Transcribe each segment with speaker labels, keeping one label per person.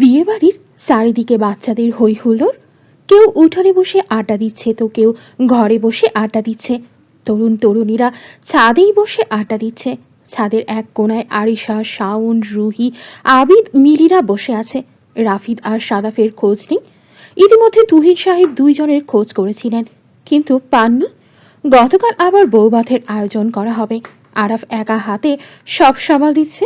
Speaker 1: বিয়ে বাড়ির চারিদিকে বাচ্চাদের হই হুল্লোড় কেউ উঠোনে বসে আড্ডা দিচ্ছে, তো কেউ ঘরে বসে আড্ডা দিচ্ছে। তরুণ তরুণীরা ছাদেই বসে আড্ডা দিচ্ছে। ছাদের এক কোনায় আরিশা, শাওন, রুহি, আবিদ, মিলিরা বসে আছে। রাফিদ আর সাদাফের খোঁজ নেই। ইতিমধ্যে তুহিন সাহেব দুইজনের খোঁজ করেছিলেন, কিন্তু পাননি। গতকাল আবার বৌবাথের আয়োজন করা হবে। আরাফ একা হাতে সব সামাল দিচ্ছে।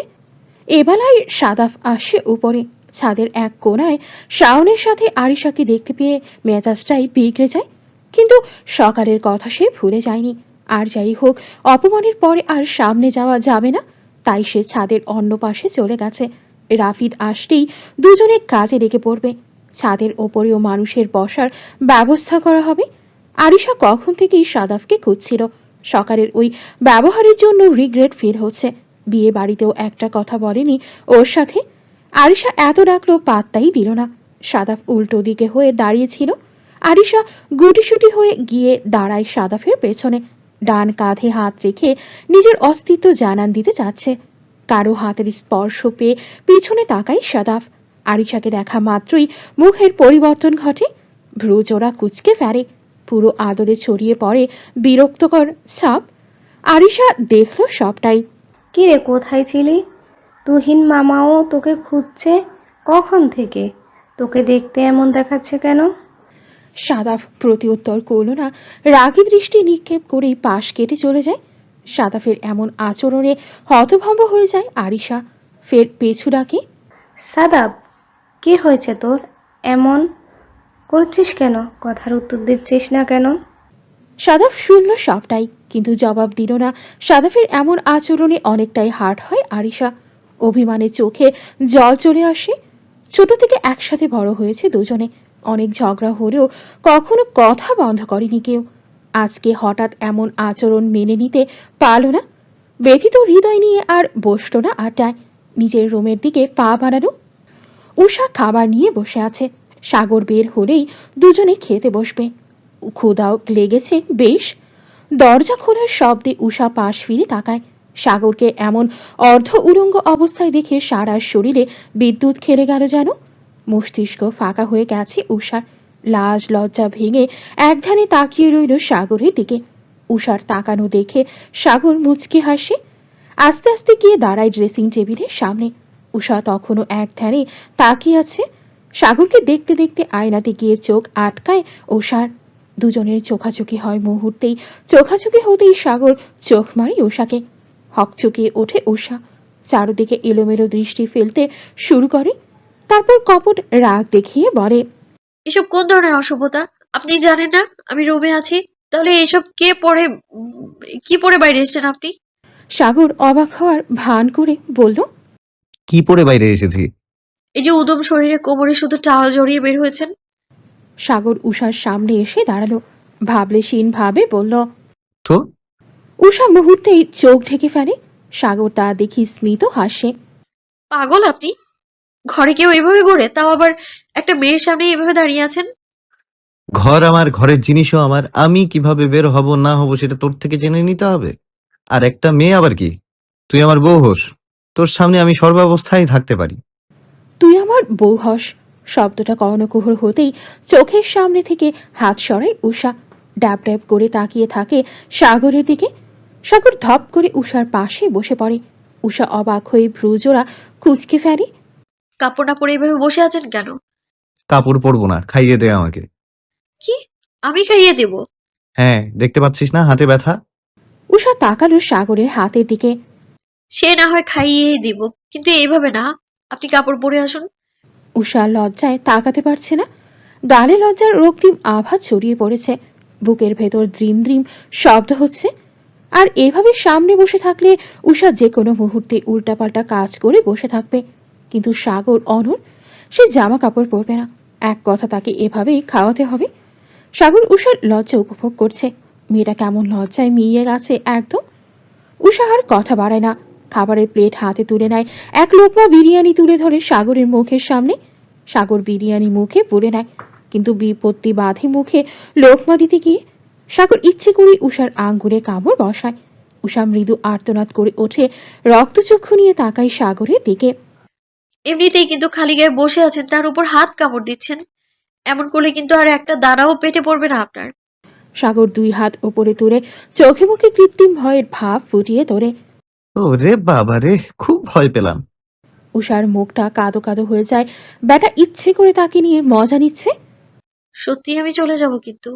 Speaker 1: এবেলায় সাদাফ আসে উপরে। ছাদের এক কোণায় শাওনের সাথে আরিশাকে দেখতে পেয়ে মেজাজটাই বিগড়ে যায়। কিন্তু সকালের কথা সে ভুলে যায়নি। আর যাই হোক, অপমানের পরে আর সামনে যাওয়া যাবে না। তাই সে ছাদের অন্য পাশে চলে গেছে। রাফিদ আসতেই দুজনে কাজে লেগে পড়বে। ছাদের ওপরেও মানুষের বসার ব্যবস্থা করা হবে। আরিশা কখন থেকেই সাদাফকে খুঁজছিল। সকালের ওই ব্যবহারের জন্য রিগ্রেট ফিল হচ্ছে। বিয়ে বাড়িতেও একটা কথা বলেনি ওর সাথে। আরিশা এত ডাকলো পাত্তাই দিল না। সাদাফ উল্টো দিকে হয়ে দাঁড়িয়েছিল। আরিশা গুটিসুটি হয়ে গিয়ে দাঁড়ায় সাদাফের পেছনে। ডান কাঁধে হাত রেখে নিজের অস্তিত্ব জানান দিতে যাচ্ছে কারও হাতের স্পর্শ পেয়ে পিছনে তাকায় সাদাফ। আরিশাকে দেখা মাত্রই মুখের পরিবর্তন ঘটে। ভ্রুজোড়া কুচকে ফেরে পুরো আদরে ছড়িয়ে পড়ে বিরক্তকর ছাপ। আরিশা দেখল সবটাই।
Speaker 2: কি রে কোথায় ছিলি? তুহিন মামাও তোকে খুঁজছে কখন থেকে? তোকে দেখতে এমন দেখাচ্ছে কেন?
Speaker 1: সাদাফ প্রতিউত্তর করল না রাগী দৃষ্টি নিক্ষেপ করেই পাশ কেটে চলে যায়। সাদাফের এমন আচরণে হতভম্ব হয়ে যায় আরিশা। ফের পেছু ডাকে
Speaker 2: সাদাব কি হয়েছে তোর? এমন করছিস কেন? কথার উত্তর দিচ্ছিস না কেন?
Speaker 1: সাদাফ শুনল সবটাই কিন্তু জবাব দিল না। সাদাফের এমন আচরণে অনেকটাই হার্ট হয় আরিশা। অভিমানে চোখে জল চলে আসে। ছোট থেকে একসাথে বড় হয়েছে দুজনে। অনেক ঝগড়া হলেও কখনো কথা বন্ধ করেনি কেউ। আজকে হঠাৎ এমন আচরণ মেনে নিতে পারল না। ব্যথিত হৃদয় নিয়ে আর বসল না আড্ডায়। নিজের রুমের দিকে পা বাড়ালো। উষা খাবার নিয়ে বসে আছে। সাগর বের হলেই দুজনে খেতে বসবে। ক্ষুদাও লেগেছে বেশ। দরজা খোলার শব্দে উষা পাশ ফিরে তাকায়। সাগরকে এমন অর্ধ উলঙ্গ অবস্থায় দেখে সারা শরীরে বিদ্যুৎ খেলে গেল যেন। মস্তিষ্ক ফাঁকা হয়ে গেছে উষার লাজ লজ্জা ভেঙে একধানে তাকিয়ে রইল সাগরের দিকে। উষার তাকানো দেখে সাগর মুচকি হাসে। আস্তে আস্তে গিয়ে দাঁড়ায় ড্রেসিং টেবিলের সামনে। উষা তখনও এক ধ্যানে তাকিয়ে আছে। সাগরকে দেখতে দেখতে আয়নাতে গিয়ে চোখ আটকায় ওষার দুজনের চোখাচোখি হয় মুহূর্তেই। চোখাচোখি হতেই সাগর চোখ মারি উষাকে হকচকিয়ে ওঠে উষা চারদিকে এলোমেলো দৃষ্টি ফেলতে শুরু করে। তারপর কপট রাগ দেখিয়ে বলে
Speaker 3: এসব কোন ধরনের অসভ্যতা? আপনি জানেন না আমি রুমে আছি। তাহলে এসব কে পড়ে কি পড়ে বাইরে এসেছেন আপনি?
Speaker 1: সাগর অবাক হওয়ার ভান করে বলল
Speaker 4: কি পরে বাইরে এসেছি?
Speaker 3: এই যে উদম শরীরে কোমরে শুধু টাওয়াল জড়িয়ে বের হয়েছেন।
Speaker 1: সাগর উষার সামনে এসে দাঁড়াল। ভাবলেশীন ভাবে বলল
Speaker 4: তো?
Speaker 1: উষা মুহূর্তেই চোখ ঢেকে ফেলে। সাগর তা দেখি স্মিত হাসে।
Speaker 3: পাগল আপনি? ঘরে কেউ এভাবে গড়ে তাও আবার একটা মেয়ের সামনে এভাবে দাঁড়িয়ে আছেন?
Speaker 4: ঘর আমার ঘরের জিনিসও আমার। আমি কীভাবে বের হব না হব সেটা তোর থেকে জেনে নিতে হবে। আর একটা মেয়ে আবার কি? তুই আমার বউ হোস। তোর সামনে আমি সর্বাবস্থায় থাকতে পারি।
Speaker 1: তুই আমার বউ হস। শব্দটা কর্ণকুহর হতেই চোখের সামনে থেকে হাত সরায় উষা। ড্যাব ড্যাব করে তাকিয়ে থাকে সাগরের দিকে। সাগর ধপ করে উষার পাশে বসে পড়ে। উষা অবাক হয়ে ভ্রুজোড়া কুচকে ফেলে।
Speaker 3: কাপড় না পরে এভাবে বসে আছেন কেন?
Speaker 4: কাপড় পরবো না খাইয়ে দে আমাকে।
Speaker 3: কি? আমি খাইয়ে দেব?
Speaker 4: হ্যাঁ দেখতে পাচ্ছিস না হাতে ব্যথা?
Speaker 1: উষা তাকালো সাগরের হাতের দিকে।
Speaker 3: সে না হয় খাইয়ে দেব কিন্তু এইভাবে না। আপনি কাপড় পরে আসুন।
Speaker 1: উষা লজ্জায় তাকাতে পারছে না। গালে লজ্জার রক্তিম আভা ছড়িয়ে পড়েছে। বুকের ভেতর দ্রিম দ্রিম শব্দ হচ্ছে। আর এভাবে সামনে বসে থাকলে উষা যে কোনো মুহূর্তে উল্টাপাল্টা কাজ করে বসে থাকবে। কিন্তু সাগর, অনর, সে জামা কাপড় পরবে না। এক কথা তাকে এভাবেই খাওয়াতে হবে। সাগর উষার লজ্জা উপভোগ করছে। মেয়েটা কেমন লজ্জায় মিয়ে গেছে একদম। উষা আর কথা বাড়ায় না। খাবারের প্লেট হাতে তুলে নেয়। এক লোকমা বিরিয়ানি তুলে ধরে সাগরের মুখের সামনে। সাগর বিরিয়ানি মুখে পুড়ে নেয়। কিন্তু বিপত্তি বাঁধে মুখে লোকমা দিতে গিয়ে। সাগর ইচ্ছে করে উষার আঙ্গুরে কামড় বসায়। উষা মৃদু আর্তনাদ করে ওঠে রক্তচক্ষু নিয়ে তাকায় সাগরের দিকে।
Speaker 3: এমনিতেই কিন্তু খালি গায়ে বসে আছেন তার উপর হাত কামড় দিচ্ছেন। এমন করলে কিন্তু আর একটা দানাও পেটে পড়বে না আপনার।
Speaker 1: সাগর দুই হাত ওপরে তুলে চোখে মুখে কৃত্রিম ভয়ের ভাব ফুটিয়ে তোলে।
Speaker 4: ও রে বাবা রে খুব ভয় পেলাম।
Speaker 1: উষার মুখটা কাদো কাদো হয়ে যায়। ব্যাটা ইচ্ছে করে তাকে নিয়ে মজা নিচ্ছে?
Speaker 3: সত্যি আমি চলে যাব কিন্তু।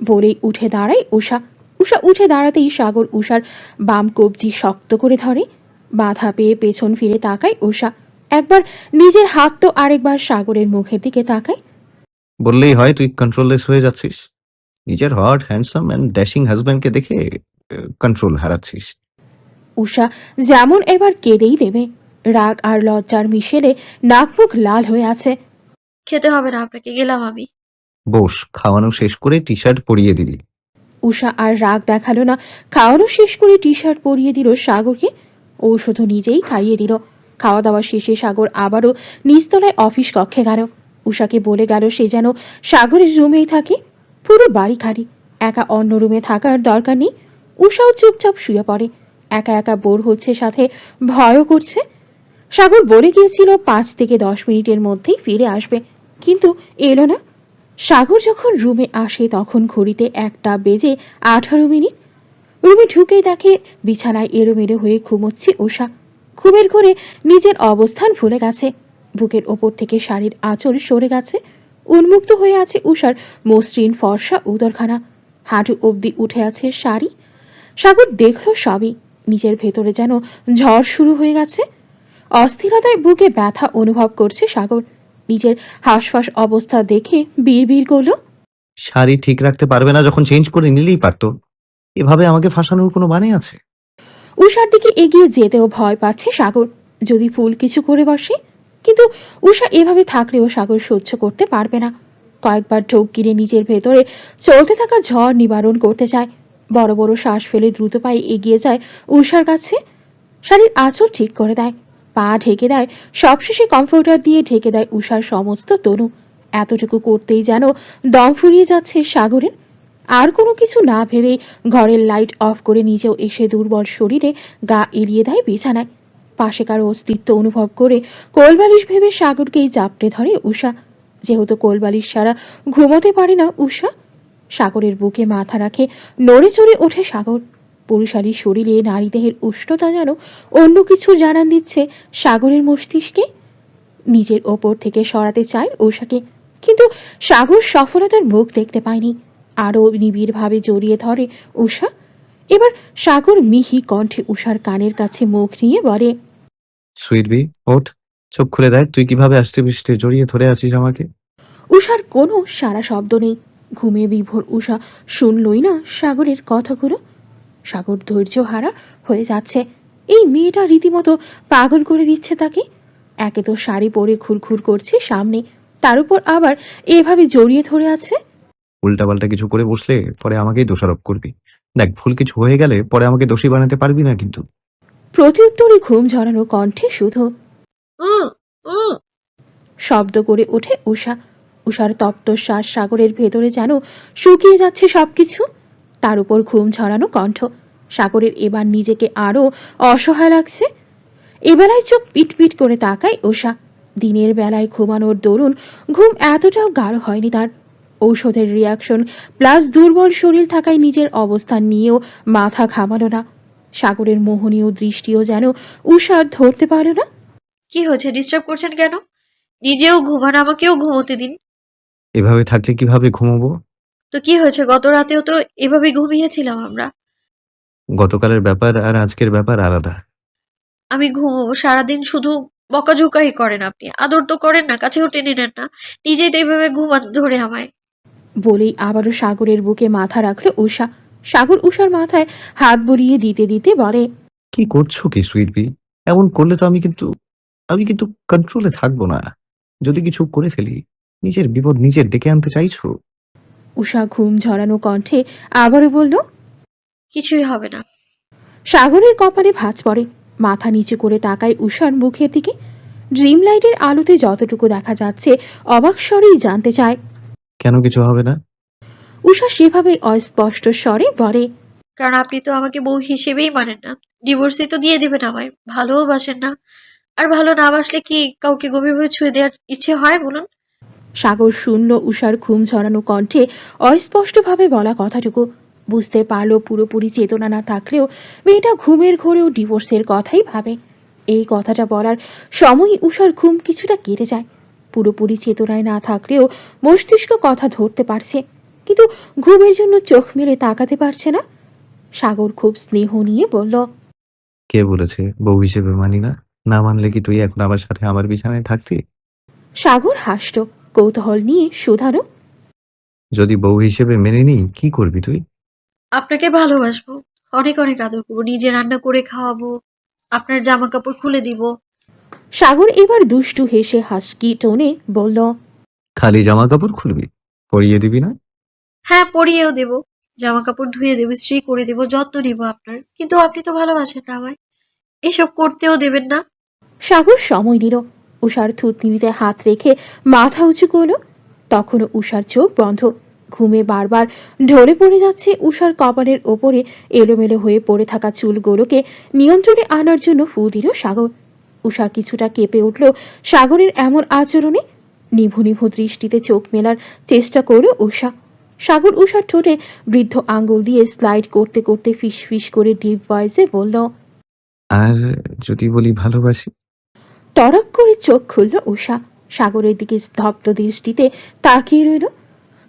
Speaker 1: বলেই উঠে দাঁড়ায় উষা উষা উঠে দাঁড়াতেই সাগর উষার বাম কবজি শক্ত করে ধরে। বাধা পেয়ে পেছন ফিরে তাকায় উষা একবার নিজের হাত তো আরেকবার সাগরের মুখের দিকে তাকায়।
Speaker 4: বললেই হয় তুই কন্ট্রোললেস হয়ে যাচ্ছিস। নিজের হট হ্যান্ডসাম অ্যান্ড ড্যাশিং হাজব্যান্ডকে দেখে কন্ট্রোল হারাচ্ছিস।
Speaker 1: উষা যেমন এবার কেঁদেই দেবে। রাগ আর লজ্জার মিশেলে নাক মুখ লাল হয়ে আছে।
Speaker 3: খেতে হবে না আপনাকে গেলাম আমি।
Speaker 4: বস, খাওয়ানো শেষ করে টি শার্ট পরিয়ে দিবি।
Speaker 1: উষা আর রাগ দেখাল না। খাওয়ানো শেষ করে টি শার্ট পরিয়ে দিল সাগরকে। ঔষধও নিজেই খাইয়ে দিল। খাওয়া দাওয়া শেষে সাগর আবারও নিচতলায় অফিস কক্ষে গেল। উষাকে বলে গেল সে যেন সাগরের রুমেই থাকে। পুরো বাড়ি খালি। একা অন্য রুমে থাকার দরকার নেই। উষাও চুপচাপ শুয়ে পড়ে। একা একা বোর হচ্ছে সাথে ভয়ও করছে। সাগর বলে গিয়েছিল পাঁচ থেকে দশ মিনিটের মধ্যেই ফিরে আসবে। কিন্তু এলো না। সাগর যখন রুমে আসে, তখন ঘড়িতে একটা বেজে আঠারো মিনিট। রুমে ঢুকেই দেখে বিছানায় এলোমেলো হয়ে ঘুমোচ্ছে উষা ঘুমের ঘরে নিজের অবস্থান ভুলে গেছে। বুকের ওপর থেকে শাড়ির আঁচল সরে গেছে। উন্মুক্ত হয়ে আছে উষার মসৃণ ফর্সা উদরখানা। হাঁটু অবধি উঠে আছে শাড়ি। সাগর দেখল সবই। নিজের ভেতরে যেন ঝড় শুরু হয়ে গেছে। অস্থিরতায় বুকে ব্যথা অনুভব করছে সাগর। নিজের হাঁসফাঁস অবস্থা দেখে বিড় করল।
Speaker 4: শাড়ি ঠিক রাখতে পারবে না যখন চেঞ্জ করে নিলেই পারতো। এভাবে আমাকে ফাঁসানোর কোনো মানে আছে?
Speaker 1: উষার দিকে এগিয়ে যেতেও ভয় পাচ্ছে সাগর। যদি ফুল কিছু করে বসে কিন্তু উষা এভাবে থাকলেও সাগর সহ্য করতে পারবে না। কয়েকবার ঢোক গিরে নিজের ভেতরে চলতে থাকা ঝড় নিবারণ করতে চায়। বড় বড় শ্বাস ফেলে দ্রুত পায়ে এগিয়ে যায় উষার কাছে। শাড়ির আঁচল ঠিক করে দেয়। পা ঢেকে দেয়, সবশেষে কমফোর্টার দিয়ে ঢেকে দেয় উষার সমস্ত তনু। এতটুকু করতেই যেন দম ফুরিয়ে যাচ্ছে সাগরের। আর কোনো কিছু না ভেবেই ঘরের লাইট অফ করে নিজেও এসে দুর্বল শরীরে গা এড়িয়ে দেয় বিছানায়। পাশে কারও অস্তিত্ব অনুভব করে কোলবালিশ ভেবে সাগরকেই জাপটে ধরে উষা। যেহেতু কোলবালিশ ছাড়া ঘুমোতে পারে না উষা, সাগরের বুকে মাথা রাখে নড়ে চড়ে ওঠে সাগর। পুরুষালী শরীরে নারী দেহের উষ্ণতা যেন অন্য কিছু জানান দিচ্ছে সাগরের মস্তিষ্কে। নিজের ওপর থেকে সরাতে চায় উষাকে কিন্তু সাগর সফলতার মুখ দেখতে পায়নি। আরও নিবিড়ভাবে জড়িয়ে ধরে উষা এবার সাগর মিহি কণ্ঠে উষার কানের কাছে মুখ নিয়ে বলে
Speaker 4: সুইট বি ওঠ চোখ খুলে দেখ তুই কীভাবে আষ্টে পৃষ্ঠে জড়িয়ে ধরে আছিস আমাকে?
Speaker 1: উষার কোনো সারা শব্দ নেই। ঘুমে বিভোর উষা শুনলই না সাগরের কথাগুলো। সাগর ধৈর্য হারা হয়ে যাচ্ছে। এই মেয়েটা রীতিমতো পাগল করে দিচ্ছে তাকে। একে তো শাড়ি পরে ঘুরঘুর করছে সামনে। তার উপর আবার এভাবে জড়িয়ে ধরে আছে।
Speaker 4: উল্টাপাল্টা কিছু করে বসলে পরে আমাকেই দোষারোপ করবি। দেখ ভুল কিছু হয়ে গেলে পরে আমাকে দোষী বানাতে পারবি না কিন্তু।
Speaker 1: প্রত্যুত্তরে ঘুম ঝরানো কণ্ঠে শুধু। শব্দ করে ওঠে উষা উষার তপ্ত শ্বাস সাগরের ভেতরে যেন শুকিয়ে যাচ্ছে সবকিছু। তার উপর ঘুম ঝরানো কণ্ঠ সাগরের এবার নিজেকে আরও অসহায় লাগছে। এবেলায় চোখ পিটপিট করে তাকায় ওষা। দিনের বেলায় ঘুমানোর দরুন ঘুম এতটাও গাঢ় হয়নি তার। ঔষধের রিয়াকশন প্লাস দুর্বল শরীর থাকায় নিজের অবস্থান নিয়েও মাথা ঘামালো না। সাগরের মোহনীয় দৃষ্টিও যেন উষা ধরতে পারল না।
Speaker 3: কি হয়েছে? ডিস্টার্ব করছেন কেন? নিজেও ঘুমান আমাকেও ঘুমোতে দিন।
Speaker 4: এভাবে থাকলে কীভাবে ঘুমোবো?
Speaker 3: তো কি হয়েছে? গত রাতেও তো এভাবে ঘুমিয়েছিলাম আমরা।
Speaker 4: গতকালের ব্যাপার আর আজকের ব্যাপার আলাদা।
Speaker 3: আমি ঘুমোবো সারাদিন শুধু বকাঝোকাই করেন আপনি। আদর তো করেন না কাছেও টেনে নেন না। নিজেই তো এইভাবে ঘুমান ধরে আমায়।
Speaker 1: বলেই আবারও সাগরের বুকে মাথা রাখল উষা সাগর উষার মাথায় হাত বলিয়ে দিতে দিতে বলে
Speaker 4: কি করছ কি সুইট বি? এমন করলে তো আমি কিন্তু আমি কিন্তু কন্ট্রোলে থাকব না। যদি কিছু করে ফেলি নিজের বিপদ নিজের ডেকে আনতে চাইছো?
Speaker 1: উষা ঘুম ঝরানো কণ্ঠে আবারও বলল
Speaker 3: কিছুই হবে না।
Speaker 1: সাগরের কপালে ভাঁজ পড়ে। মাথা নিচু করে তাকায় উষার মুখের দিকে। ড্রিম লাইটের আলোতে যতটুকু দেখা যাচ্ছে অবাক স্বরেই জানতে চায়।
Speaker 4: কেন কিছু হবে না?
Speaker 1: উষা সেভাবেই অস্পষ্ট স্বরে বলে
Speaker 3: কারণ আপনি তো আমাকে বউ হিসেবেই মানেন না। ডিভোর্সই তো দিয়ে দেবেন আমায়। ভালোও বাসেন না। আর ভালো না বাসলে কি কাউকে গভীরভাবে ছুঁয়ে দেওয়ার ইচ্ছে হয় বলুন?
Speaker 1: সাগর শূন্য উষার ঘুম ঝরানো কণ্ঠে অস্পষ্টভাবে বলা কথাটুকু। বুঝতে পারল পুরোপুরি চেতনা না থাকলেও মেয়েটা ঘুমের ঘোরেও ডিভোর্সের কথাই ভাবে। এই কথাটা বলার সময় উষার ঘুম কিছুটা কেটে যায়। পুরোপুরি চেতনায় না থাকলেও মস্তিষ্ক কথা ধরতে পারছে কিন্তু ঘুমের জন্য চোখ মেলে তাকাতে পারছে না। সাগর খুব স্নেহ নিয়ে বলল
Speaker 4: কে বলেছে? বউ হিসেবে মানি না? না মানলে কি তুই এখন আমার সাথে আমার বিছানায় থাকতি?
Speaker 1: সাগর হাসল কৌতূহল নিয়ে শুধানো
Speaker 4: যদি বউ হিসেবে মেনে নিই কি করবি তুই?
Speaker 3: আপনাকে ভালোবাসবো। অনেক অনেক আদর করব। নিজে রান্না করে খাওয়াবো। আপনার জামা কাপড় খুলে দিব।
Speaker 1: সাগর এবার দুষ্টু হেসে হাসকি টোনে বলল
Speaker 4: খালি জামা কাপড় খুলবি? পরিয়ে দিবি না?
Speaker 3: হ্যাঁ পরিয়েও দেব। জামা কাপড় ধুয়ে দেবো স্ত্রী করে দেবো যত্ন নিব আপনার। কিন্তু আপনি তো ভালোবাসেন না আমায়। এসব করতেও দেবেন না।
Speaker 1: সাগর সময় নিল। উষার থুতনিতে হাত রেখে মাথা উঁচু করল। তখনও উষার চোখ বন্ধ। ঘুমে বারবার ঢলে পড়ে যাচ্ছে উষার কপালের ওপরে। এলোমেলো হয়ে পড়ে থাকা চুলগুলোকে নিয়ন্ত্রণে আনার জন্য ফু দিল সাগর। উষা কিছুটা কেঁপে উঠল সাগরের এমন আচরণে। নিভু নিভু দৃষ্টিতে চোখ মেলার চেষ্টা করল উষা। সাগর উষার ঠোঁটে বৃদ্ধ আঙ্গুল দিয়ে স্লাইড করতে করতে ফিস ফিস করে ডিপ ভয়েসে বলল
Speaker 4: আর যদি বলি ভালোবাসি?
Speaker 1: তড়ক করে চোখ খুলল উষা। সাগরের দিকে স্তব্ধ দৃষ্টিতে তাকিয়ে রইল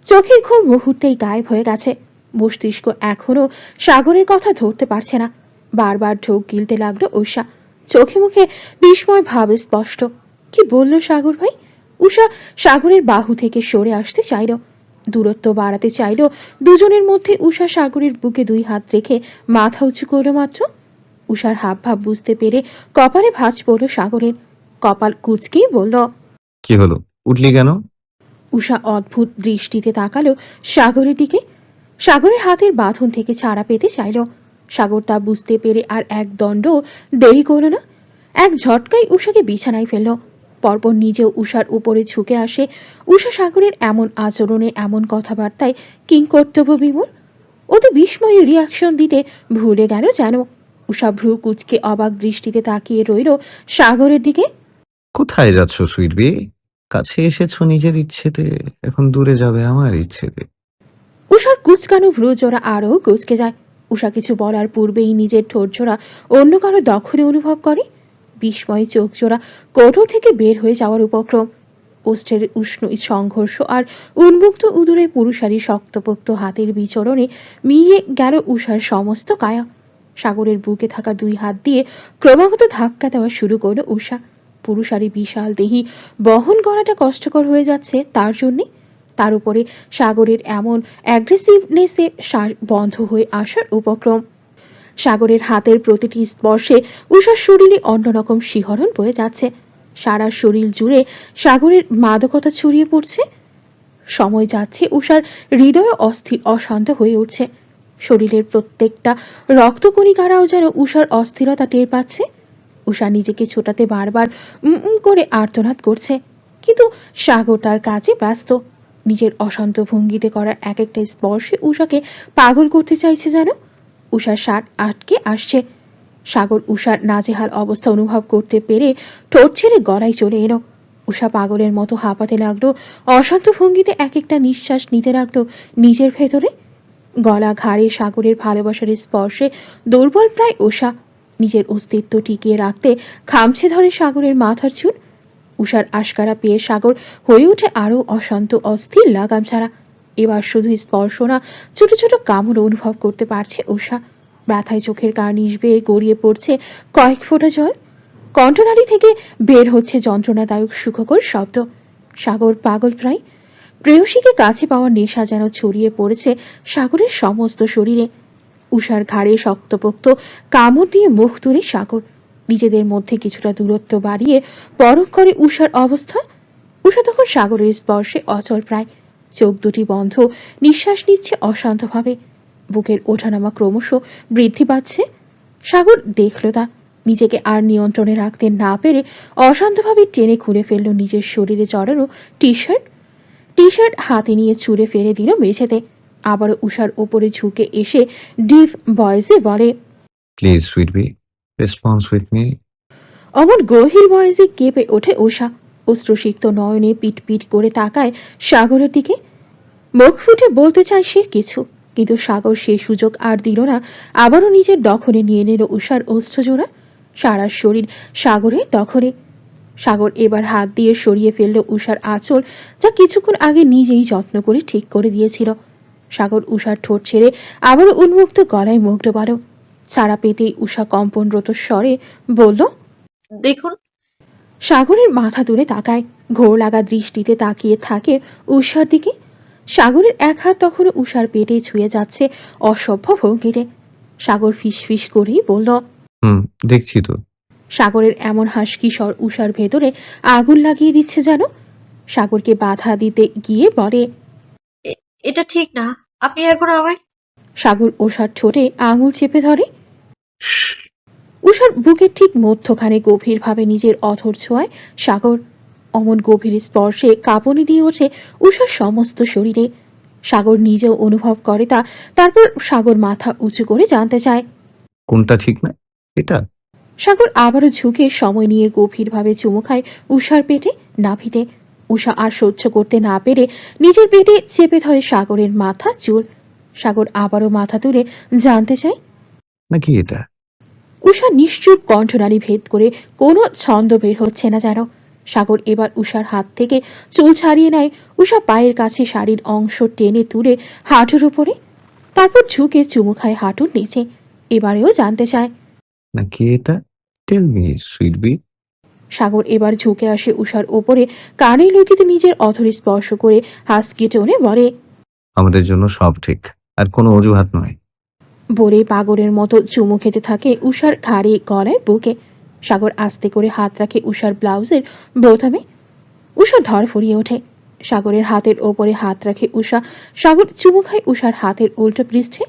Speaker 1: চোখের ঘুম মুহূর্তেই গায়েব হয়ে গেছে। মস্তিষ্ক এখনও সাগরের কথা ধরতে পারছে না। বারবার ঢোক গিলতে লাগল উষা চোখে মুখে বিস্ময় ভাবে স্পষ্ট। কি বলল সাগর ভাই? উষা সাগরের বাহু থেকে সরে আসতে চাইল। দূরত্ব বাড়াতে চাইল। দুজনের মধ্যে উষা সাগরের বুকে দুই হাত রেখে মাথা উঁচু করল মাত্র। উষার হাব ভাব বুঝতে পেরে কপালে ভাঁজ পড়ল সাগরের। কপাল কুচকেই বলল,
Speaker 4: কি হলো? উঠলি কেন?
Speaker 1: উষা অদ্ভুত দৃষ্টিতে তাকালো সাগরের দিকে। সাগরের হাতের বাঁধন থেকে ছাড়া পেতে চাইল। সাগর তা বুঝতে পেরে আর এক দণ্ড দেরি করল না। এক ঝটকায় উষাকে বিছানায় ফেলল। পরপর নিজেও উষার উপরে ঝুঁকে আসে। উষা সাগরের এমন আচরণে, এমন কথাবার্তায় কিং কর্তব্য বিমূর অতি বিস্ময়ে রিয়াকশন দিতে ভুলে গেল যেন। উষা ভ্রু কুচকে অবাক দৃষ্টিতে তাকিয়ে রইল সাগরের দিকে।
Speaker 4: কোথায় যাচ্ছ, সুইট বে কাছে এসেছ নিজের ইচ্ছেতে, এখন দূরে যাবে আমার ইচ্ছেতে।
Speaker 1: উষার কুচকানো ভ্রুজোড়া আরও কুচকে যায়। উষা কিছু বলার পূর্বেই নিজের ঠোঁট জোড়া অন্য কারও দখলে অনুভব করে। বিস্ময়ে চোখ জোড়া কোঠর থেকে বের হয়ে যাওয়ার উপক্রম। ওষ্ঠের উষ্ণ সংঘর্ষ আর উন্মুক্ত উদরে পুরুষারি শক্তপোক্ত হাতের বিচরণে মিলিয়ে গেল উষার সমস্ত কায়া। সাগরের বুকে থাকা দুই হাত দিয়ে ক্রমাগত ধাক্কা দেওয়া শুরু করল উষা। পুরুষারী বিশাল দেহি বহন করাটা কষ্টকর হয়ে যাচ্ছে, তার জন্যে। তার উপরে সাগরের এমন অ্যাগ্রেসিভনেসে বন্ধ হয়ে আসার উপক্রম। সাগরের হাতের প্রতিটি স্পর্শে উষার শরীরে অন্যরকম শিহরণ বয়ে যাচ্ছে। সারা শরীর জুড়ে সাগরের মাদকতা ছড়িয়ে পড়ছে। সময় যাচ্ছে উষার হৃদয় অস্থির, অশান্ত হয়ে উঠছে। শরীরের প্রত্যেকটা রক্তকণিকারাও যেন উষার অস্থিরতা টের পাচ্ছে। উষা নিজেকে ছোটাতে বারবার করে আর্তনাদ করছে। কিন্তু সাগর তার কাজে ব্যস্ত। নিজের অশান্ত ভঙ্গিতে করা এক একটা স্পর্শে উষাকে পাগল করতে চাইছে যেন। উষার শার্ট আটকে আসছে। সাগর উষার নাজেহাল অবস্থা অনুভব করতে পেরে ঠোঁট ছেড়ে গলায় চলে এলো। উষা পাগলের মতো হাঁপাতে লাগল, অশান্ত ভঙ্গিতে এক একটা নিঃশ্বাস নিতে লাগল নিজের ভেতরে। গলা ঘাড়ে সাগরের ভালোবাসার স্পর্শে দুর্বল প্রায় উষা নিজের অস্তিত্ব টিকিয়ে রাখতে খামছে ধরে সাগরের মাথার চুল। উষার আশকারা পেয়ে সাগর হয়ে ওঠে আরও অশান্ত, অস্থির লাগাম ছাড়া। এবার শুধু স্পর্শ না, ছোট ছোট কামড় অনুভব করতে পারছে উষা। ব্যথায় চোখের কার্নিশ বেয়ে গড়িয়ে পড়ছে কয়েক ফোঁটা জল। কণ্ঠনালী থেকে বের হচ্ছে যন্ত্রণাদায়ক সুখকর শব্দ। সাগর পাগল প্রায়। প্রেয়সীকে কাছে পাওয়ার নেশা যেন ছড়িয়ে পড়েছে সাগরের সমস্ত শরীরে। উষার ঘাড়ে শক্তপোক্ত কামড় দিয়ে মুখ তুলে সাগর। নিজেদের মধ্যে কিছুটা দূরত্ব বাড়িয়ে পরখ করে উষার অবস্থা। উষা তখন সাগরের স্পর্শে অচল প্রায়। চোখ দুটি বন্ধ, নিঃশ্বাস নিচ্ছে অশান্তভাবে। বুকের ওঠানামা ক্রমশ বৃদ্ধি পাচ্ছে। সাগর দেখল তা। নিজেকে আর নিয়ন্ত্রণে রাখতে না পেরে অশান্তভাবে টেনে খুলে ফেলল নিজের শরীরে জড়ানো টি শার্ট টি শার্ট হাতে নিয়ে ছুঁড়ে ফেলে দিল মেঝেতে। আবারও উষার ওপরে ঝুঁকে এসে ডিপ ভয়েসে বলে
Speaker 4: please sweet be response with me
Speaker 1: অমন গভীর বয়সে কেঁপে ওঠে উষা। অশ্রুসিক্ত নয়নে পিট পিট করে তাকায় সাগরের দিকে। মুখ ফুটে বলতে চায় সে কিছু কিন্তু সাগর সে সুযোগ আর দিল না। আবারও নিজের দখলে নিয়ে নিল উষার অস্ত্রজোড়া। সারা শরীর সাগরের দখলে। সাগর এবার হাত দিয়ে সরিয়ে ফেলল উষার আঁচল যা কিছুক্ষণ আগে নিজেই যত্ন করে ঠিক করে দিয়েছিল। সাগর উষার ঠোঁট ছেড়ে আবারও উন্মুক্ত গলায় মুগ্ধ পারো ছাড়া পেতেই উষা কম্পনরত স্বরে বলল
Speaker 3: দেখুন।
Speaker 1: সাগরের মাথা তুলে তাকায়। ঘোর লাগা দৃষ্টিতে তাকিয়ে থাকে উষার দিকে। সাগরের এক হাত তখনও উষার পেটে ছুঁয়ে যাচ্ছে অসভ্য ভঙ্গিতে। সাগর ফিসফিস করেই বলল
Speaker 4: হুম দেখছি তো।
Speaker 1: সাগরের এমন হাসকি স্বর উষার ভেতরে আগুন লাগিয়ে দিচ্ছে যেন। সাগরকে বাধা দিতে গিয়ে বলে
Speaker 3: এটা ঠিক না। আপনি এখন আমায়
Speaker 1: সাগর উষার ঠোঁটে আঙুল চেপে ধরে। উষার বুকের ঠিক মধ্যখানে গভীরভাবে নিজের অথর ছোঁয়ায় সাগর অমন গভীর স্পর্শে কাঁপনি দিয়ে ওঠে উষার সমস্ত শরীরে। সাগর নিজেও অনুভব করে তা। তারপর সাগর মাথা উঁচু করে জানতে চায়।
Speaker 4: কোনটা ঠিক না? এটা?
Speaker 1: সাগর আবারও ঝুঁকে সময় নিয়ে গভীরভাবে চুমু খায় উষার পেটে নাভিতে। উষা আর সহ্য করতে না পেরে নিজের পেটে চেপে ধরে সাগরের মাথা চুল। সাগর আবারও মাথা তুলে জানতে চায়
Speaker 4: নাকি এটা?
Speaker 1: উষা নিশ্চুপ কণ্ঠনালী ভেদ করে কোনো ছন্দ বের হচ্ছে না যেন। সাগর এবার উষার হাত থেকে চুল ছাড়িয়ে নেয়। উষা পায়ের কাছে শাড়ির অংশ টেনে তুলে হাঁটুর উপরে তারপর ঝুঁকে চুমু খায় হাঁটুর নিচে। এবারেও জানতে চায়
Speaker 4: নাকি এটা? টেল মি সুইট বি
Speaker 1: সাগর এবার ঝুঁকে আসে উষার ওপরে। কানে লুকিতে নিজের অধর স্পর্শ করে হাসকে টোনে বলে
Speaker 4: আমাদের জন্য সব ঠিক আর কোনো অজুহাত নয়।
Speaker 1: বলে পাগলের মতো চুমু খেতে থাকে উষার ঘাড়ে গলায় বুকে। সাগর আস্তে করে হাত রাখে উষার ব্লাউজের বোতামে। উষা ধর ফুরিয়ে ওঠে। সাগরের হাতের ওপরে হাত রাখে উষা। সাগর চুমু খায় উষার হাতের উল্টো পৃষ্ঠে।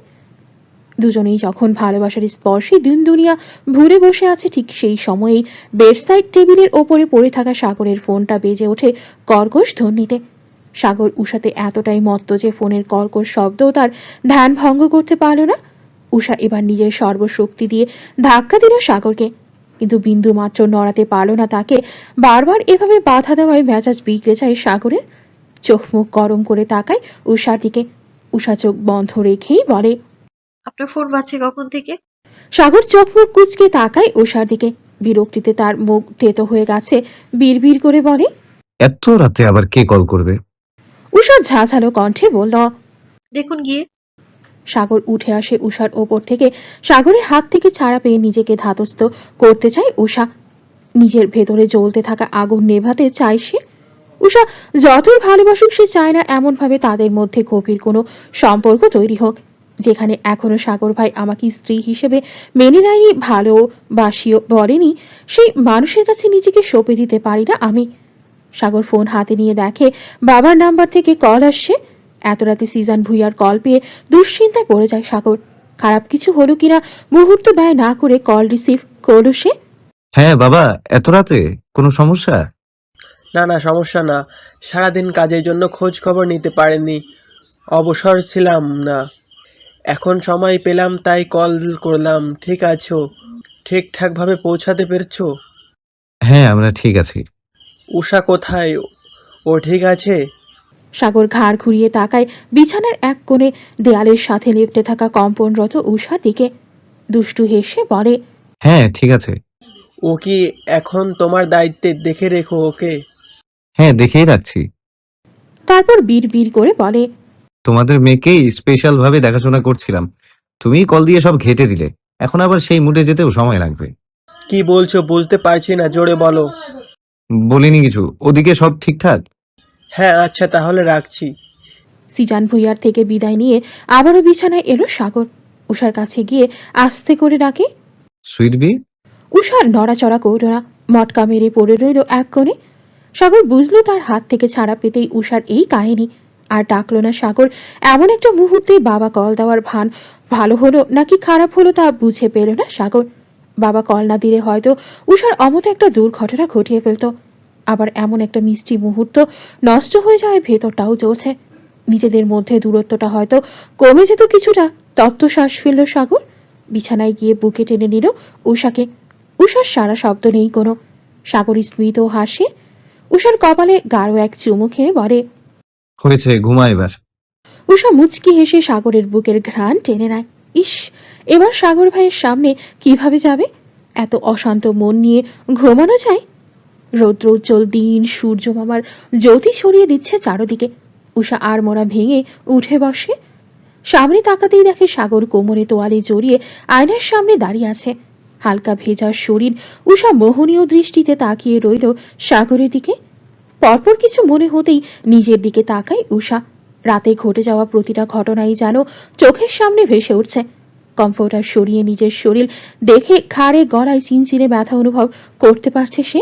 Speaker 1: দুজনেই যখন ভালোবাসার স্পর্শে দিন দুনিয়া ভুলে বসে আছে, ঠিক সেই সময়েই বেডসাইড টেবিলের ওপরে পড়ে থাকা সাগরের ফোনটা বেজে ওঠে কর্কশ ধ্বনিতে। সাগর উষাতে এতটাই মত্ত যে ফোনের কর্কশ শব্দও তার ধ্যান ভঙ্গ করতে পারল না। উষা এবার নিজের সর্বশক্তি দিয়ে ধাক্কা দিল সাগরকে, কিন্তু বিন্দু মাত্র নড়াতে পারল না তাকে। বারবার এভাবে বাধা দেওয়ায় মেজাজ বিগড়ে যায় সাগরের। চোখ মুখ গরম করে তাকায় উষার দিকে। উষা চোখ বন্ধ রেখেই বলে
Speaker 3: আপনার ফোন বাজছে কখন থেকে?
Speaker 1: সাগর চোখ মুখ কুচকে তাকায় উষার দিকে। বিরক্তিতে তার মুখ তেতো হয়ে গেছে বিড়বিড় করে বলে
Speaker 4: এত রাতে আবার কে কল করবে?
Speaker 1: উষা ঝাঝালো কণ্ঠে বলল
Speaker 3: দেখুন গিয়ে।
Speaker 1: সাগর উঠে আসে উষার ওপর থেকে। সাগরের হাত থেকে ছাড়া পেয়ে নিজেকে ধাতস্থ করতে চায় উষা নিজের ভেতরে জ্বলতে থাকা আগুন নেভাতে চায় সে। উষা যতই ভালোবাসুক সে চায় না এমনভাবে তাদের মধ্যে গভীর কোনো সম্পর্ক তৈরি হোক। যেখানে এখনও সাগর ভাই আমাকে স্ত্রী হিসেবে মেনে নেয়নি ভালোবাসিও বলেনি সেই মানুষের কাছে নিজেকে সঁপে দিতে পারি না আমি। সাগর ফোন হাতে নিয়ে দেখে বাবার নাম্বার থেকে কল আসছে। এত রাতে সিজন ভুইয়ার কল পেয়ে দুশ্চিন্তায় পড়ে যায় সাগর। খারাপ কিছু হলো কিনা মুহূর্ত ব্যয় না করে কল রিসিভ করল সে?
Speaker 4: হ্যাঁ বাবা এত রাতে? কোনো সমস্যা?
Speaker 5: না না সমস্যা না। সারাদিন কাজের জন্য খোঁজ খবর নিতে পারিনি অবসর ছিলাম না। এখন সময় পেলাম তাই কল করলাম। ঠিক আছো? ঠিকঠাকভাবে পৌঁছাতে পেরেছ?
Speaker 4: হ্যাঁ আমরা ঠিক আছি।
Speaker 5: উষা কোথায়? ও ঠিক আছে?
Speaker 1: সাগর ঘাড় ঘুরিয়ে তাকায় বিছানার এক কোণে। দেয়ালের সাথে লেপটে থাকা কম্পনরত উষার দিকে। দুষ্টু হেসে বলে
Speaker 4: হ্যাঁ ঠিক আছে।
Speaker 5: ও কি এখন তোমার দায়িত্বে দেখে রেখো ওকে?
Speaker 4: হ্যাঁ দেখেই রাখছি।
Speaker 1: তারপর বীর বীর করে বলে
Speaker 4: তোমাদের মেয়েকেই স্পেশাল ভাবে দেখাশোনা করছিলাম। তুমি কল দিয়ে সব ঘেটে দিলে। এখন আবার সেই মুডে যেতেও সময় লাগবে।
Speaker 5: কি বলছো বুঝতে পারছি না জোরে বলো।
Speaker 4: বলিনি কিছু। ওদিকে সব ঠিকঠাক?
Speaker 5: হ্যাঁ আচ্ছা তাহলে রাখছি।
Speaker 1: সিজান ভুইয়ার থেকে বিদায় নিয়ে আবারও বিছানায় এলো সাগর। উষার কাছে গিয়ে আস্তে করে ডাকে
Speaker 4: সুইট বি
Speaker 1: উষা নড়াচড়া করল না মটকা মেরে পড়ে রইল এক কোণে। সাগর বুঝলো তার হাত থেকে ছাড়া পেতেই উষার এই কাহিনী। আর ডাকলো না সাগর। এমন একটা মুহূর্তে বাবা কল দেওয়ার ভান ভালো হলো নাকি খারাপ হলো তা বুঝে পেল না সাগর। বাবা কল না দিলে হয়তো উষার অমতো একটা দুর্ঘটনা ঘটিয়ে ফেলতো। আবার এমন একটা মিষ্টি মুহূর্ত নষ্ট হয়ে যায় ভেতরটাও চলছে নিজেদের মধ্যে দূরত্বটা হয়তো কমে যেত কিছুটা। তপ্ত শ্বাস ফেলল সাগর। বিছানায় গিয়ে বুকে টেনে নিল উষাকে উষার সারা শব্দ নেই কোনো। সাগর স্মিত হাসে। উষার কপালে গাঢ় এক চুমু খেয়ে বলে
Speaker 4: হয়েছে ঘুমা এবার।
Speaker 1: উষা মুচকি হেসে সাগরের বুকের ঘ্রাণ টেনে নেয়। ইস, এবার সাগর ভাইয়ের সামনে কীভাবে যাবে? এত অশান্ত মন নিয়ে ঘুমানো যায়? রৌদ্র উজ্জ্বল দিন, সূর্য মামার জ্যোতি ছড়িয়ে দিচ্ছে চারদিকে। উষা আর মোড়া ভেঙে উঠে বসে। সামনে তাকাতেই দেখে সাগর কোমরে তোয়ালে জড়িয়ে আয়নার সামনে দাঁড়িয়ে আছে। হালকা ভেজা শরীর উষা মোহনীয় দৃষ্টিতে তাকিয়ে রইল সাগরের দিকে। পরপর কিছু মনে হতেই নিজের দিকে তাকায় উষা। রাতে ঘটে যাওয়া প্রতিটা ঘটনাই যেন চোখের সামনে ভেসে উঠছে। কম্পিউটার সরিয়ে নিজের শরীর দেখে খাড়ে গলায় চিনচিনে ব্যথা অনুভব করতে পারছে সে।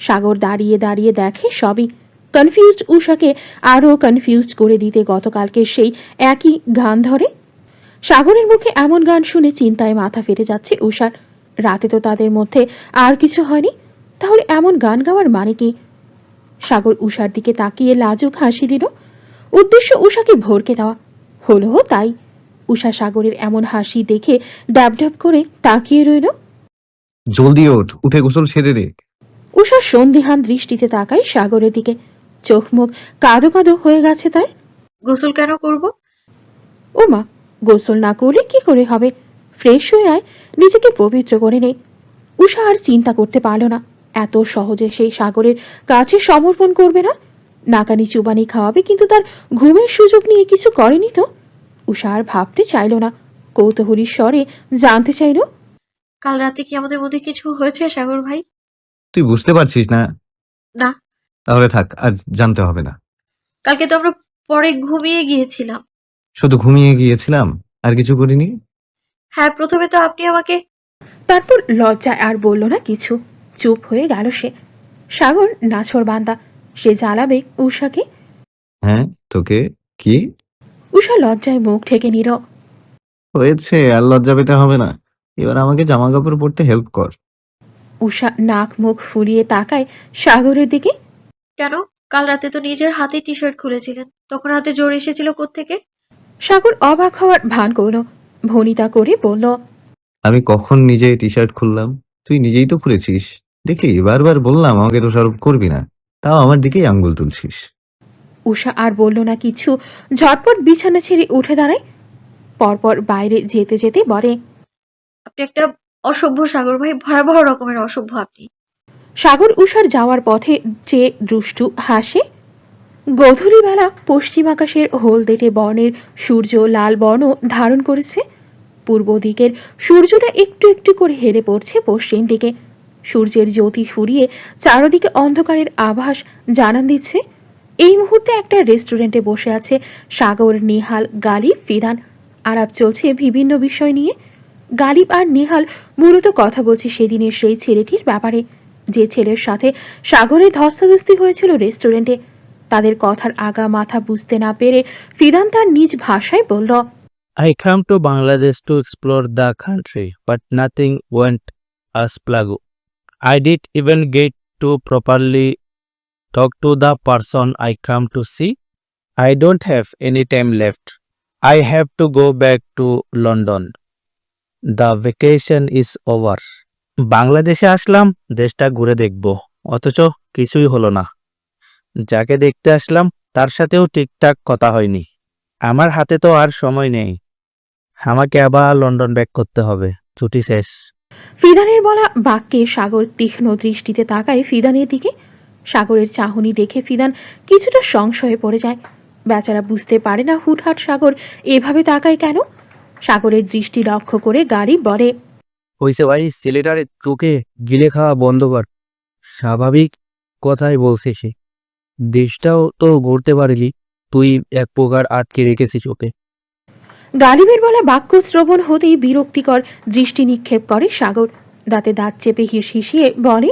Speaker 1: সাগর দাঁড়িয়ে দাঁড়িয়ে দেখে সবই। কনফিউজড উষাকে আরও কনফিউজড করে দিতে গতকালকে সেই একই গান ধরে। সাগরের মুখে এমন গান শুনে চিন্তায় মাথা ফেটে যাচ্ছে উষার। রাতে তো তাদের মধ্যে আর কিছু হয়নি। তাহলে এমন গান গাওয়ার মানে কি? সাগর উষার দিকে তাকিয়ে লাজুক হাসি দিল। উদ্দেশ্য উষাকে ভরকে দেওয়া। হলো তাই। উষা সাগরের এমন হাসি দেখে ডাব ডাব করে তাকিয়ে রইল।
Speaker 4: জলদি ওঠ উঠে গোসল সেরে রে
Speaker 1: উষা সন্দিহান দৃষ্টিতে তাকায় সাগরের দিকে। চোখ মুখ কাদো কাদো হয়ে গেছে তার।
Speaker 3: গোসল কেন করব?
Speaker 1: ও মা গোসল না করলে কি করে হবে? ফ্রেশ হয়ে আয় নিজেকে পবিত্র করে নে। উষা আর চিন্তা করতে পারল না। এত সহজে সেই সাগরের কাছে সমর্পণ করবে না? নাকানি চুবানি খাওয়াবে কিন্তু তার ঘুমের সুযোগ নিয়ে কিছু করেনি তো? উষা আর ভাবতে চাইল না। কৌতূহলী স্বরে জানতে চাইল
Speaker 3: কাল রাতে কি আমাদের মধ্যে কিছু হয়েছে সাগর ভাই?
Speaker 4: তুই বুঝতে পারছিস না?
Speaker 3: না।
Speaker 4: তাহলে থাক আর জানতে হবে না।
Speaker 3: কালকে তো আমরা পরে ঘুমিয়ে গিয়েছিলাম।
Speaker 4: শুধু ঘুমিয়ে গিয়েছিলাম? আর কিছু করিনি?
Speaker 3: হ্যাঁ প্রথমে তো আপনি আমাকে
Speaker 1: তারপর লজ্জায় আর বলল না কিছু। চুপ হয়ে গেল সে। সাগর নাছর বান্দা সে জ্বালাবে উষাকে
Speaker 4: হ্যাঁ তোকে কি?
Speaker 1: উষা লজ্জায় মুখ ঢেকে নিল।
Speaker 4: হয়েছে আর লজ্জা পেতে হবে না। এবার আমাকে জামা কাপড় পরতে হেল্প কর।
Speaker 1: উষা নাক মুখ ফুলিয়ে তাকায় সাগরের দিকে।
Speaker 3: কেন? কাল রাতে তো নিজের হাতে টি শার্ট খুলেছিলেন। তখন হাতে জোর এসেছিল কোত্থেকে?
Speaker 1: সাগর অবাক হওয়ার ভান করল। ভনিতা করে বলল
Speaker 4: আমি কখন নিজে টি শার্ট খুললাম? তুই নিজেই তো খুলেছিস। দেখলি বারবার বললাম আমাকে দোষারোপ করবি না। তাও আমার দিকেই আঙ্গুল তুলছিস।
Speaker 1: উষা আর বলল না কিছু। ঝটপট বিছানা ছেড়ে উঠে দাঁড়ায়। পরপর বাইরে যেতে যেতে বলে
Speaker 3: আপনি একটা অসভ্য সাগর ভাই ভয়াবহ রকমের অসভ্য আপনি।
Speaker 1: সাগর উষার যাওয়ার পথে যে দুষ্টু হাসে গধূলিবেলা পশ্চিম আকাশের হলদেটে বর্ণের সূর্য লাল বর্ণ ধারণ করেছে। পূর্ব দিকের সূর্যটা একটু একটু করে হেরে পড়ছে পশ্চিম দিকে। সূর্যের জ্যোতি ফুরিয়ে চারদিকে অন্ধকারের আভাস জানান দিচ্ছে। এই মুহূর্তে একটা রেস্টুরেন্টে বসে আছে সাগর, নেহাল, গালিব, ফিদান। আলাপ চলছে বিভিন্ন বিষয় নিয়ে। গালিব আর নেহাল মূলত কথা বলছে সেদিনের সেই ছেলেটির ব্যাপারে। যে ছেলের সাথে সাগরে ধস্তাধস্তি হয়েছিল রেস্টুরেন্টে তাদের কথার আগা মাথা বুঝতে না পেরে ফিদান তার নিজ ভাষায় বলল
Speaker 6: I came to Bangladesh to explore the country, but nothing went as planned. I did even get to properly talk to the person I come to see. I don't have any time left. I have to go back to London. The vacation is over. বাংলাদেশে আসলাম দেশটা ঘুরে দেখব অথচ কিছুই হলো না যাকে দেখতে আসলাম তার সাথেও ঠিকঠাক কথা হয়নি আমার হাতে তো আর সময় নেই আমাকে আবার লন্ডন ব্যাক করতে হবে। ছুটি শেষ।
Speaker 1: ফিদানের বলা বাক্যে সাগর তীক্ষ্ণ দৃষ্টিতে তাকায় ফিদানের দিকে। সাগরের চাহনি দেখে ফিদান কিছুটা সংশয়ে পড়ে যায়। বেচারা বুঝতে পারে না হুটহাট সাগর এভাবে তাকায় কেন। সাগরের দৃষ্টি লক্ষ্য করে গাড়ি বলে
Speaker 6: হইছে ভাই ছেলেটার চোখে গিলে খাওয়া বন্ধ কর। স্বাভাবিক কথাই বলছে সে। দেশটাও তো ঘুরতে পারিলি। তুই এক প্রকার আটকে রেখেছিস ওকে।
Speaker 1: গালিবের বলা বাক্য শ্রবণ হতেই বিরক্তিকর দৃষ্টি নিক্ষেপ করে সাগর। দাঁতে দাঁত চেপে হিস হিসিয়ে বলে